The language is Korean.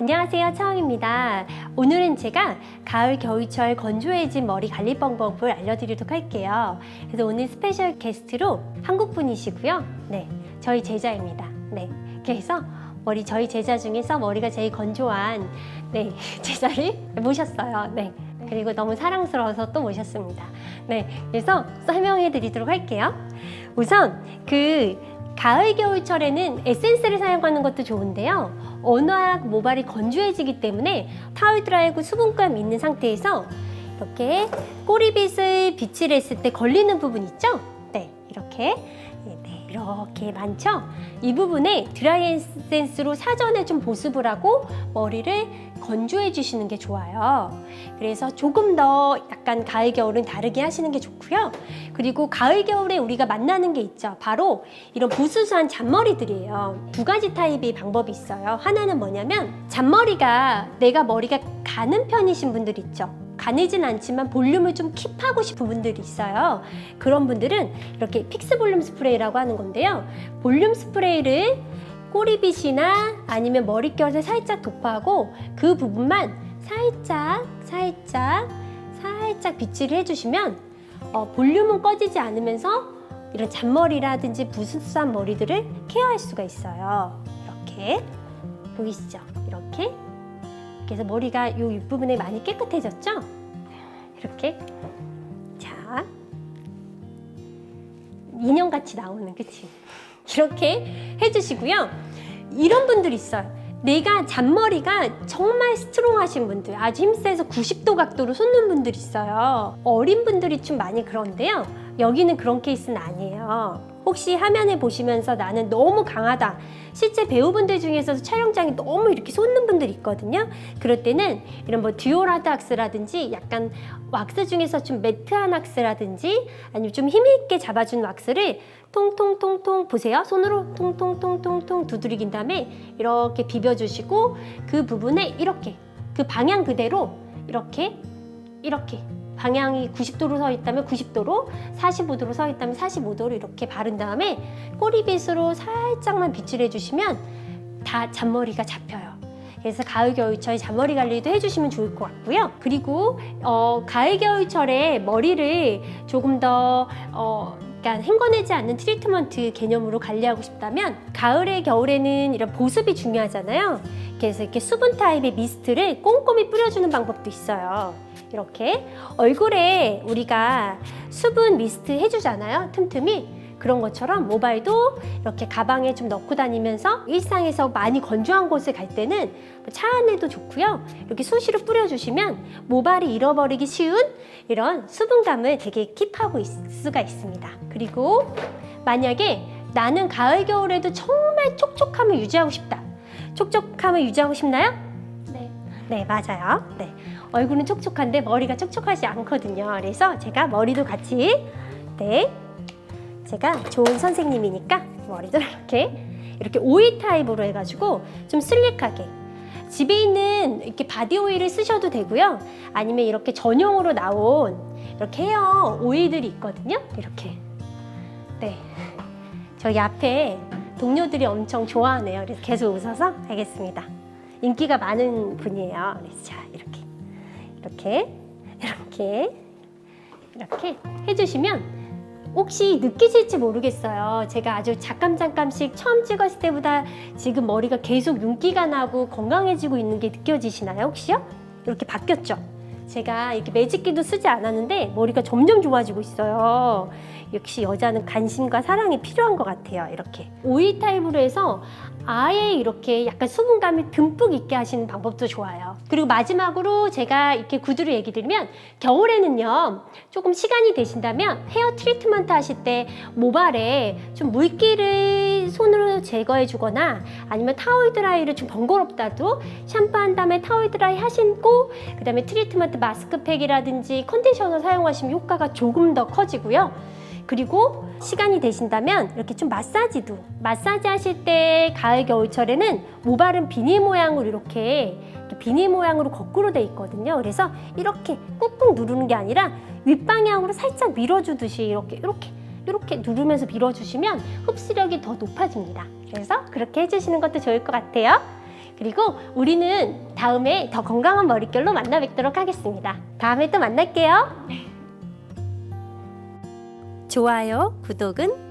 안녕하세요. 차영입니다. 오늘은 제가 가을 겨울철 건조해진 머리 관리 방법을 알려드리도록 할게요. 그래서 오늘 스페셜 게스트로 한국 분이시고요. 네, 저희 제자입니다. 네, 그래서 머리 저희 제자 중에서 머리가 제일 건조한 네 제자를 모셨어요. 네. 그리고 너무 사랑스러워서 또 모셨습니다. 네, 그래서 설명해 드리도록 할게요. 우선 그 가을 겨울철에는 에센스를 사용하는 것도 좋은데요. 워낙 모발이 건조해지기 때문에 타월 드라이고 수분감 있는 상태에서 이렇게 꼬리빗을 빗질 했을 때 걸리는 부분 있죠? 네, 이렇게 이렇게 많죠? 이 부분에 드라이 에센스로 사전에 좀 보습을 하고 머리를 건조해 주시는 게 좋아요. 그래서 조금 더 약간 가을 겨울은 다르게 하시는 게 좋고요. 그리고 가을 겨울에 우리가 만나는 게 있죠. 바로 이런 부스스한 잔머리들이에요. 두 가지 타입의 방법이 있어요. 하나는 뭐냐면 잔머리가 내가 머리가 가는 편이신 분들 있죠. 가늘진 않지만 볼륨을 좀 킵하고 싶은 분들이 있어요. 그런 분들은 이렇게 픽스 볼륨 스프레이라고 하는 건데요. 볼륨 스프레이를 꼬리빗이나 아니면 머릿결에 살짝 도포하고 그 부분만 살짝 살짝 살짝 빗질을 해주시면 어, 볼륨은 꺼지지 않으면서 이런 잔머리라든지 부스스한 머리들을 케어할 수가 있어요. 이렇게 보이시죠? 이렇게 그래서 머리가 이 윗부분에 많이 깨끗해졌죠? 이렇게 자 인형같이 나오는 그치? 이렇게 해주시고요. 이런 분들 있어요. 내가 잔머리가 정말 스트롱하신 분들, 아주 힘세서 90도 각도로 솟는 분들 있어요. 어린 분들이 좀 많이 그런데요. 여기는 그런 케이스는 아니에요. 혹시 화면에 보시면서 나는 너무 강하다. 실제 배우분들 중에서도 촬영장이 너무 이렇게 솟는 분들 있거든요. 그럴 때는 이런 뭐 듀오라드 왁스라든지 약간 왁스 중에서 좀 매트한 왁스라든지 아니면 좀 힘있게 잡아주는 왁스를 통통통통 보세요. 손으로 통통통통통 두드리긴 다음에 이렇게 비벼주시고 그 부분에 이렇게 그 방향 그대로 이렇게 이렇게 방향이 90도로 서 있다면 90도로 45도로 서 있다면 45도로 이렇게 바른 다음에 꼬리빗으로 살짝만 빗질 해 주시면 다 잔머리가 잡혀요. 그래서 가을 겨울철 잔머리 관리도 해주시면 좋을 것 같고요. 그리고 어, 가을 겨울철에 머리를 조금 더 어, 그러니까 헹궈내지 않는 트리트먼트 개념으로 관리하고 싶다면 가을에 겨울에는 이런 보습이 중요하잖아요. 그래서 이렇게 수분 타입의 미스트를 꼼꼼히 뿌려주는 방법도 있어요. 이렇게 얼굴에 우리가 수분 미스트 해주잖아요. 틈틈이. 그런 것처럼 모발도 이렇게 가방에 좀 넣고 다니면서 일상에서 많이 건조한 곳에 갈 때는 차 안에도 좋고요. 이렇게 수시로 뿌려주시면 모발이 잃어버리기 쉬운 이런 수분감을 되게 킵하고 있을 수가 있습니다. 그리고 만약에 나는 가을 겨울에도 정말 촉촉함을 유지하고 싶다. 촉촉함을 유지하고 싶나요? 네. 네, 맞아요. 네. 얼굴은 촉촉한데 머리가 촉촉하지 않거든요. 그래서 제가 머리도 같이 네. 제가 좋은 선생님이니까 머리도 이렇게 이렇게 오일 타입으로 해 가지고 좀 슬릭하게 집에 있는 이렇게 바디 오일을 쓰셔도 되고요. 아니면 이렇게 전용으로 나온 이렇게 헤어 오일들이 있거든요. 이렇게 네 저기 앞에 동료들이 엄청 좋아하네요. 그래서 계속 웃어서 알겠습니다. 인기가 많은 분이에요. 그래서 자 이렇게 이렇게 이렇게 이렇게 해주시면 혹시 느끼실지 모르겠어요. 제가 아주 잠깐 잠깐씩 처음 찍었을 때보다 지금 머리가 계속 윤기가 나고 건강해지고 있는 게 느껴지시나요? 혹시요? 이렇게 바뀌었죠? 제가 이렇게 매직기도 쓰지 않았는데 머리가 점점 좋아지고 있어요. 역시 여자는 관심과 사랑이 필요한 것 같아요. 이렇게 오일 타입으로 해서 아예 이렇게 약간 수분감이 듬뿍 있게 하시는 방법도 좋아요. 그리고 마지막으로 제가 이렇게 구두로 얘기 드리면 겨울에는요 조금 시간이 되신다면 헤어 트리트먼트 하실 때 모발에 좀 물기를 손으로 제거해 주거나 아니면 타월 드라이를 좀 번거롭다도 샴푸한 다음에 타월 드라이 하시고 그 다음에 트리트먼트 마스크팩이라든지 컨디셔너 사용하시면 효과가 조금 더 커지고요. 그리고 시간이 되신다면 이렇게 좀 마사지도 마사지 하실 때 가을 겨울철에는 모발은 비닐 모양으로 이렇게 이렇게 비닐 모양으로 거꾸로 돼 있거든요. 그래서 이렇게 꾹꾹 누르는 게 아니라 윗방향으로 살짝 밀어주듯이 이렇게 이렇게 이렇게 누르면서 밀어주시면 흡수력이 더 높아집니다. 그래서 그렇게 해주시는 것도 좋을 것 같아요. 그리고 우리는 다음에 더 건강한 머릿결로 만나 뵙도록 하겠습니다. 다음에 또 만날게요. 좋아요, 구독은